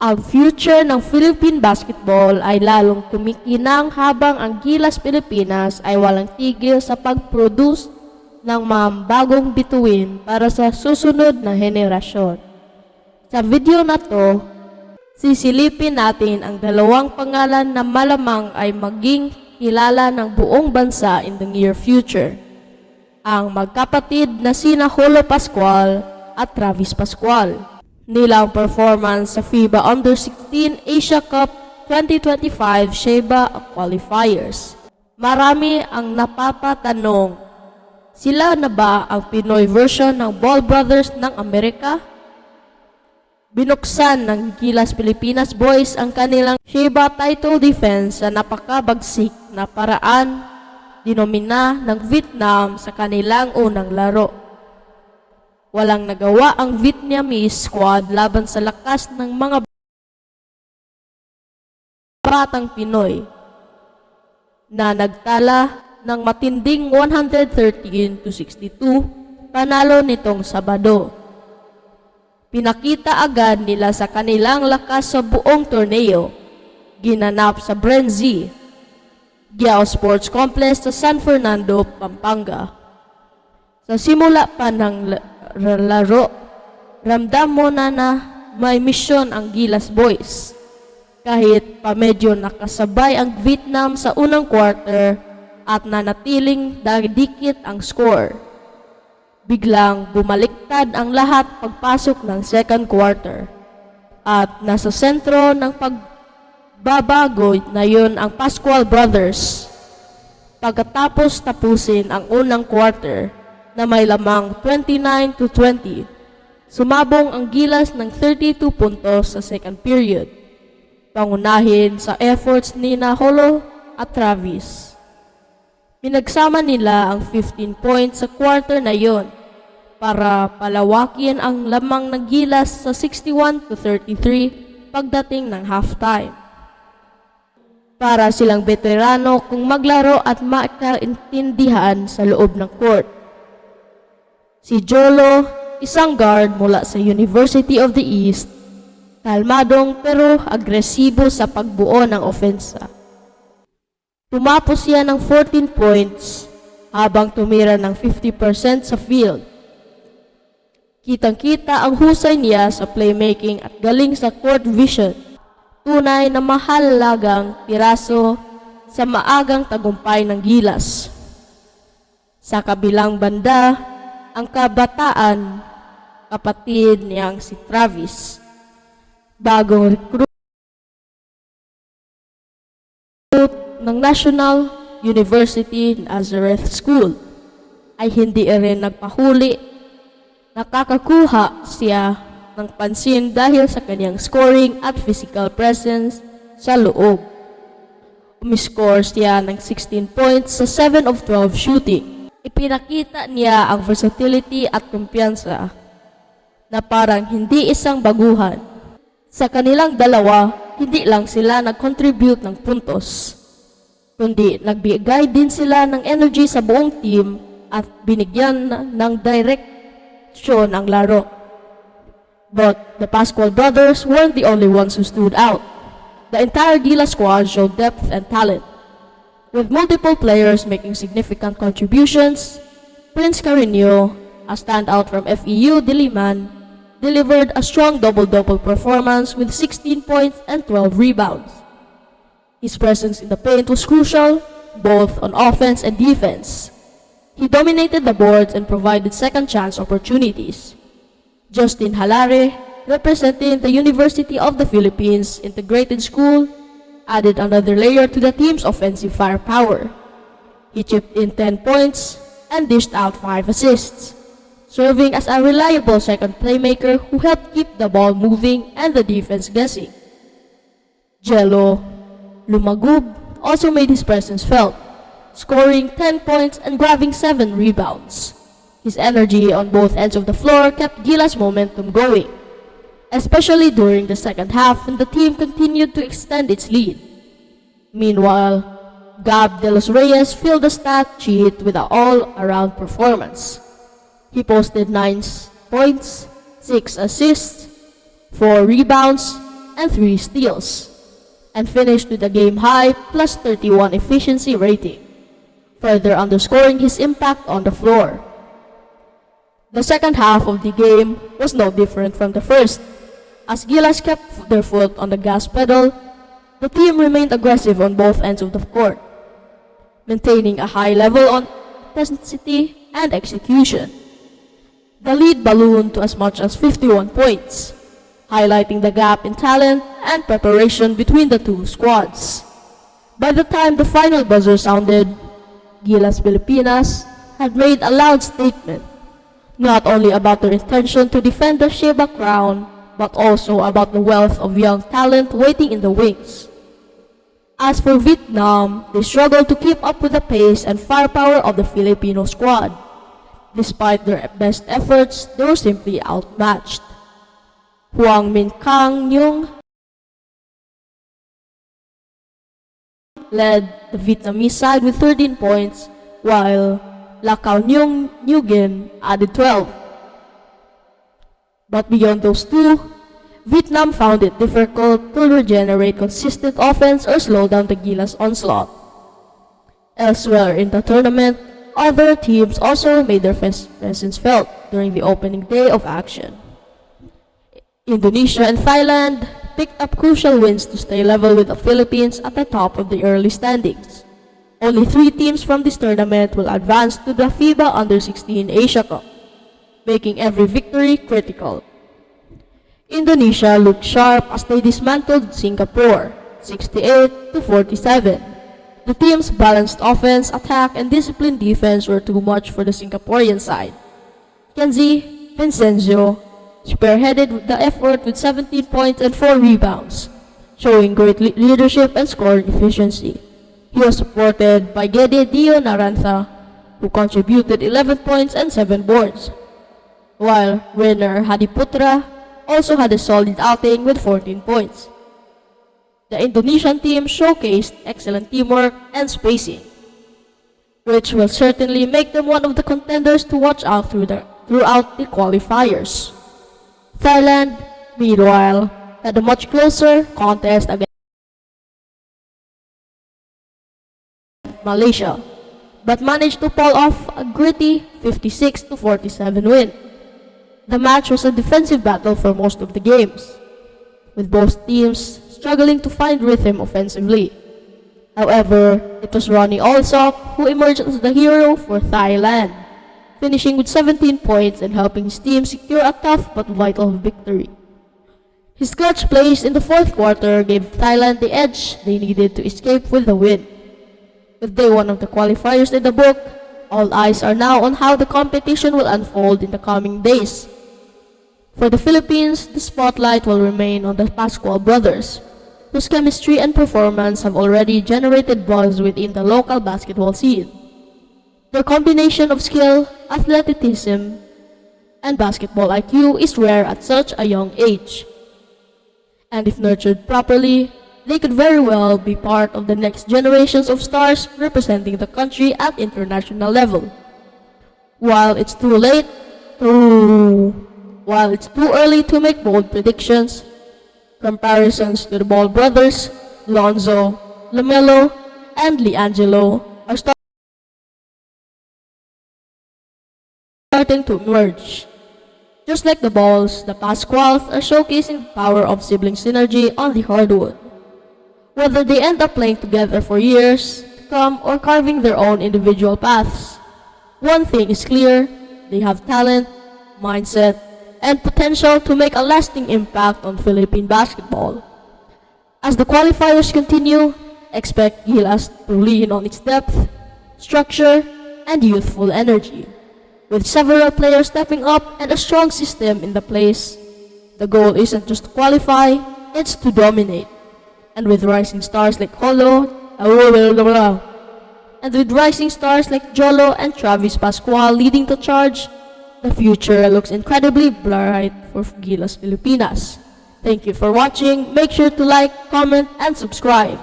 Ang future ng Philippine basketball ay lalong kumikinang habang ang Gilas Pilipinas ay walang tigil sa pag-produce ng mga bagong bituin para sa susunod na henerasyon. Sa video na to, sisilipin natin ang dalawang pangalan na malamang ay maging kilala ng buong bansa in the near future. Ang magkapatid na sina Holo Pascual at Travis Pascual. Nilang performance sa FIBA Under-16 Asia Cup 2025 Sheba Qualifiers. Marami ang napapatanong, sila na ba ang Pinoy version ng Ball Brothers ng Amerika? Binuksan ng Gilas Pilipinas Boys ang kanilang Sheba title defense sa napakabagsik na paraan dinomina ng Vietnam sa kanilang unang laro. Walang nagawa ang Vietnamese squad laban sa lakas ng mga batang Pinoy na nagtala ng matinding 113 to 62 panalo nitong Sabado. Pinakita agad nila sa kanilang lakas sa buong torneo. Ginanap sa Brenzy, Giao Sports Complex sa San Fernando, Pampanga. Sa simula pa ng laro, ramdam mo na na may misyon ang Gilas Boys. Kahit pa medyo nakasabay ang Vietnam sa unang quarter at nanatiling dikit ang score. Biglang bumaliktad ang lahat pagpasok ng second quarter. At nasa sentro ng pagbabago na yun ang Pascual Brothers. Pagkatapos tapusin ang unang quarter na may lamang 29 to 20, sumabong ang gilas ng 32 puntos sa second period. Pangunahin sa efforts ni Naholo at Travis. Pinagsama nila ang 15 points sa quarter na yon para palawakin ang lamang ng gilas sa 61 to 33 pagdating ng halftime. Para silang veterano kung maglaro at makaintindihan sa loob ng court. Si Jolo, isang guard mula sa University of the East, kalmadong pero agresibo sa pagbuo ng ofensa. Tumapos siya ng 14 points habang tumira ng 50% sa field. Kitang-kita ang husay niya sa playmaking at galing sa court vision. Tunay na mahalagang piraso sa maagang tagumpay ng gilas. Sa kabilang banda, ang kabataan, kapatid niyang si Travis, bagong recruit ng National University Nazareth School, ay hindi rin nagpahuli nakakakuha siya ng pansin dahil sa kanyang scoring at physical presence sa loob. Umiscore siya ng 16 points sa 7 of 12 shooting. Ipinakita niya ang versatility at kumpiyansa na parang hindi isang baguhan. Sa kanilang dalawa, hindi lang sila nag-contribute ng puntos, kundi nagbigay din sila ng energy sa buong team at binigyan ng direksyon ang laro. But the Pascual brothers weren't the only ones who stood out. The entire Gila squad showed depth and talent. With multiple players making significant contributions, Prince Carino, a standout from FEU Diliman, delivered a strong double-double performance with 16 points and 12 rebounds. His presence in the paint was crucial, both on offense and defense. He dominated the boards and provided second chance opportunities. Justin Halare, representing the University of the Philippines Integrated School, added another layer to the team's offensive firepower. He chipped in 10 points and dished out 5 assists, serving as a reliable second playmaker who helped keep the ball moving and the defense guessing. Jello Lumagub also made his presence felt, scoring 10 points and grabbing 7 rebounds. His energy on both ends of the floor kept Gila's momentum going, especially during the second half when the team continued to extend its lead. Meanwhile, Gab De Los Reyes filled the stat sheet with an all-around performance. He posted 9 points, 6 assists, 4 rebounds, and 3 steals, and finished with a game high plus 31 efficiency rating, further underscoring his impact on the floor. The second half of the game was no different from the first. As Gilas kept their foot on the gas pedal, the team remained aggressive on both ends of the court, maintaining a high level on intensity and execution. The lead ballooned to as much as 51 points, highlighting the gap in talent and preparation between the two squads. By the time the final buzzer sounded, Gilas Pilipinas had made a loud statement, not only about their intention to defend the Sheba crown, but also about the wealth of young talent waiting in the wings. As for Vietnam, they struggled to keep up with the pace and firepower of the Filipino squad. Despite their best efforts, they were simply outmatched. Huang Min Kang Nyung led the Vietnamese side with 13 points, while Nyung Nguyen added 12. But beyond those two, Vietnam found it difficult to regenerate consistent offense or slow down the Gilas' onslaught. Elsewhere in the tournament, other teams also made their presence felt during the opening day of action. Indonesia and Thailand picked up crucial wins to stay level with the Philippines at the top of the early standings. Only three teams from this tournament will advance to the FIBA Under-16 Asia Cup, making every victory critical. Indonesia looked sharp as they dismantled Singapore, 68 to 47. The team's balanced offense, attack, and disciplined defense were too much for the Singaporean side. Kenzie Vincenzo spearheaded the effort with 17 points and 4 rebounds, showing great le- leadership and scoring efficiency. He was supported by Gede Dio Narantha, who contributed 11 points and 7 boards, while Renner Hadiputra also had a solid outing with 14 points. The Indonesian team showcased excellent teamwork and spacing, which will certainly make them one of the contenders to watch out through the, throughout the qualifiers. Thailand, meanwhile, had a much closer contest against Malaysia, but managed to pull off a gritty 56 47 win. The match was a defensive battle for most of the games, with both teams struggling to find rhythm offensively. However, it was Ronnie Alsop who emerged as the hero for Thailand, finishing with 17 points and helping his team secure a tough but vital victory. His clutch plays in the fourth quarter gave Thailand the edge they needed to escape with the win. With day one of the qualifiers in the book, all eyes are now on how the competition will unfold in the coming days. For the Philippines, the spotlight will remain on the Pascual brothers, whose chemistry and performance have already generated buzz within the local basketball scene. Their combination of skill, athleticism, and basketball IQ is rare at such a young age. And if nurtured properly, they could very well be part of the next generations of stars representing the country at international level. While it's too late to while it's too early to make bold predictions, comparisons to the Ball brothers, Lonzo, LaMelo, and LiAngelo are starting to emerge. Just like the balls, the Pasquales are showcasing the power of sibling synergy on the hardwood. Whether they end up playing together for years to come or carving their own individual paths, one thing is clear they have talent, mindset, and potential to make a lasting impact on Philippine basketball. As the qualifiers continue, expect Gilas to lean on its depth, structure, and youthful energy. With several players stepping up and a strong system in the place, the goal isn't just to qualify, it's to dominate. And with rising stars like Holo, and with rising stars like Jolo and Travis Pascual leading the charge, the future looks incredibly bright for Gilas Filipinas. Thank you for watching. Make sure to like, comment, and subscribe.